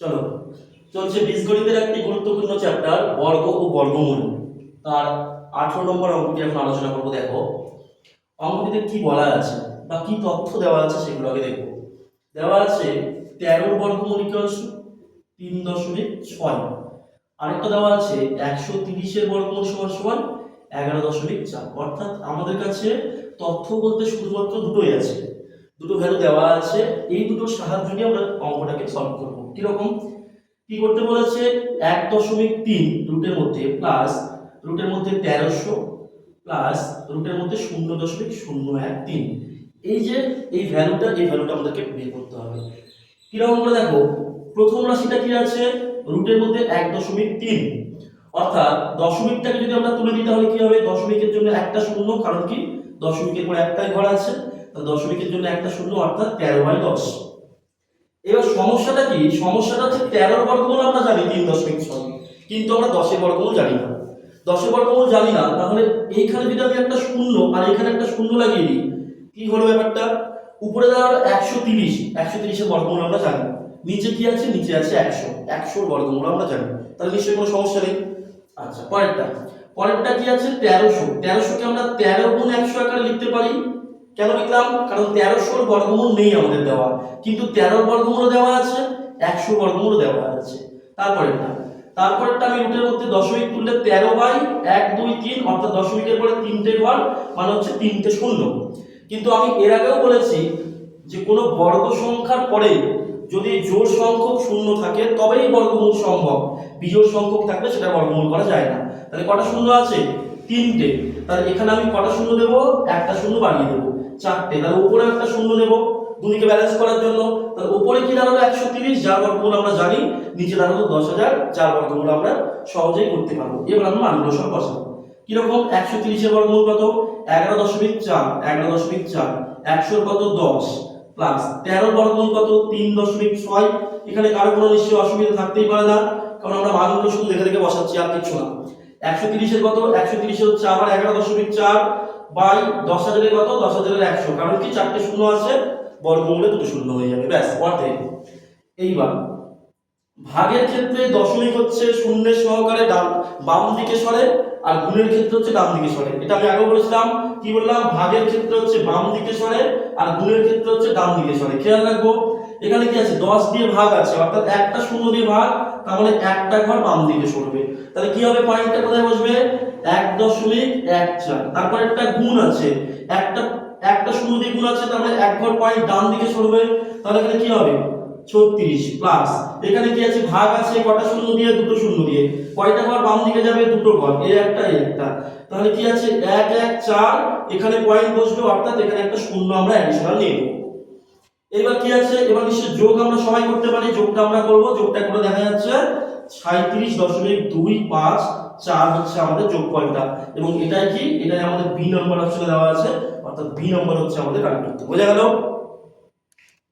চলো, চলছে বীজগণিতের একটি গুরুত্বপূর্ণ চ্যাপ্টার বর্গ ও বর্গমূল। তার আঠারো নম্বর অঙ্কটি এখন আলোচনা করব, দেখো। অঙ্কটিতে কি বলা আছে বা কি তথ্য দেওয়া আছে সেগুলো আগে দেখব। দেওয়া আছে তেরোর বর্গমূল ইকুয়ালস তিন দশমিক ছয়। আরেকটা দেওয়া আছে একশো তিরিশের বর্গমূল সমান সমান এগারো দশমিক চার। অর্থাৎ আমাদের কাছে তথ্য বলতে শুধুমাত্র দুটোই আছে। দুটো ভ্যালু দেওয়া আছে, এই দুটোর সাহায্য নিয়ে আমরা অঙ্কটাকে সলভ করব। কীরকম? কি করতে বলেছে? এক দশমিক তিন রুটের মধ্যে প্লাস রুটের মধ্যে তেরোশো প্লাস রুটের মধ্যে শূন্য দশমিক শূন্য এক তিন। এই যে, এই ভ্যালুটা এই ভ্যালুটা আমাদেরকে বের করতে হবে। কীরকম করে দেখো? প্রথম রাশিটা কি আছে? রুটের মধ্যে এক দশমিক তিন। অর্থাৎ দশমিকটাকে যদি আমরা তুলে দিই, তাহলে কি হবে? দশমিকের জন্য একটা শূন্য, কারণ কি? দশমিকের পরে একটাই ঘর আছে। দশমিকের জন্য একটা শূন্য, অর্থাৎ তেরো বাই দশ। এবার সমস্যাটা কি? সমস্যাটা হচ্ছে তেরোর বর্গমূল আমরা জানি তিন দশমিক ছয়। কিন্তু আমরা দশের বর্গমূল জানি না। দশের বর্গমূল জানি না, তাহলে এইখানে যদি আমি একটা শূন্য আর এখানে একটা শূন্য লাগিয়ে দিই, কি হলো ব্যাপারটা? উপরে দেওয়ার একশো তিরিশ, একশো তিরিশের বর্গমূল আমরা জানি। নিচে কি আছে? নিচে আছে একশো। একশোর বর্গমূল আমরা জানি। তাহলে নিশ্চয়ই কোনো সমস্যা নেই। আচ্ছা পরেরটা। পরেরটা কি আছে? তেরোশো। তেরোশোকে আমরা তেরো গুণ একশো আকারে লিখতে পারি। কেন লিখলাম? কারণ তেরোশোর বর্গমূল নেই আমাদের দেওয়া। কিন্তু তেরোর বর্গমূল দেওয়া আছে, একশো বর্গমূল দেওয়া আছে। তারপরেরটা তারপরেরটা আমি রুটের মধ্যে দশমিক তুললে তেরো বাই এক, দুই, তিন, অর্থাৎ দশমিকের পরে তিনটে ঘর মানে হচ্ছে তিনটে শূন্য। কিন্তু আমি এর আগেও বলেছি যে কোনো বর্গ সংখ্যার পরে যদি জোড় সংখ্যক শূন্য থাকে, তবেই বর্গমূল সম্ভব। বিজোড় সংখ্যক থাকলে সেটা বর্গমূল করা যায় না। তাহলে কটা শূন্য আছে? তিনটে। তাহলে এখানে আমি কটা শূন্য দেবো? একটা শূন্য বাড়িয়ে দেবো। চারটে। তাহলে উপরে একটা শূন্য দেবো দুদিকে ব্যালেন্স করার জন্য। তাহলে উপরে কি দাঁড়াল? একশো তিরিশ, যার বর্গমূল আমরা জানি, নিচে দাঁড়াল দশ হাজার যার বর্গমূল আমরা সহজেই করতে পারব। এবার আমরা মানগুলো সব বসাবো। কীরকম? একশো তিরিশের বর্গমূল কত? এগারো দশমিক চার, এগারো দশমিক চার, একশোর কত? দশ। প্লাস তেরো বর্গমূল কত? তিন দশমিক ছয়। এখানে কারও কোনো নিশ্চয়ই অসুবিধা থাকতেই পারে না, কারণ আমরা মানগুলো শুধু দেখে দেখে বসাচ্ছি, আর কিছু না। একশো তিরিশের কত? একশো তিরিশের হচ্ছে আবার এগারো দশমিক চার বাই দশ হাজারের কত? দশ হাজারের একশো। কারণ কি? চারটে শূন্য আছে, বর্গমূলে দুটো শূন্য হয়ে যাবে। ব্যাস, অর্ধেক। এইবার, ভাগের ক্ষেত্রে দশমিক হচ্ছে শূন্যের সহকারে ডান, বাম দিকে সরে, আর গুণের ক্ষেত্রে হচ্ছে ডান দিকে সরে। এটা আমি আগেও বলেছিলাম। কি বললাম? ভাগের ক্ষেত্রে হচ্ছে বাম দিকে সরে, আর গুণের ক্ষেত্রে হচ্ছে ডান দিকে সরে। খেয়াল রাখব এখানে কি আছে? দশ দিয়ে ভাগ আছে, অর্থাৎ একটা শূন্য দিয়ে ভাগ মানে একটা ঘর বাম দিকে সরবে। তাহলে কি হবে? পয়েন্টটা কোথায় বসবে? এক দশমিক এক চার। তারপর একটা গুণ আছে। একটা একটা শূন্য দিয়ে গুণ আছে মানে এক ঘর পয়েন্ট ডান দিকে সরবে। তাহলে এখানে কি হবে? ছত্রিশ প্লাস এখানে কি আছে? ভাগ আছে কটা শূন্য দিয়ে? দুটো শূন্য দিয়ে। কয়টা ঘর বাম দিকে যাবে? দুটো ঘর। এ একটা একটা। তাহলে কি আছে? এক এক, চার। এখানে পয়েন্ট বসবে, অর্থাৎ এখানে একটা শূন্য আমরা অ্যাডিশনাল নেব। এবার কি আছে? এবার নিশ্চয় যোগ আমরা সবাই করতে পারি। যোগটা আমরা করব। যোগটা করে দেখা যাচ্ছে সাঁত্রিশ দশমিক দুই পাঁচ চার হচ্ছে আমাদের যোগ যোগফলটা এবং এটাই কি? এটাই আমাদের বি নম্বর অপশনে দেওয়া আছে। অর্থাৎ বি নম্বর হচ্ছে আমাদের কারেক্ট উত্তর বোঝা গেল?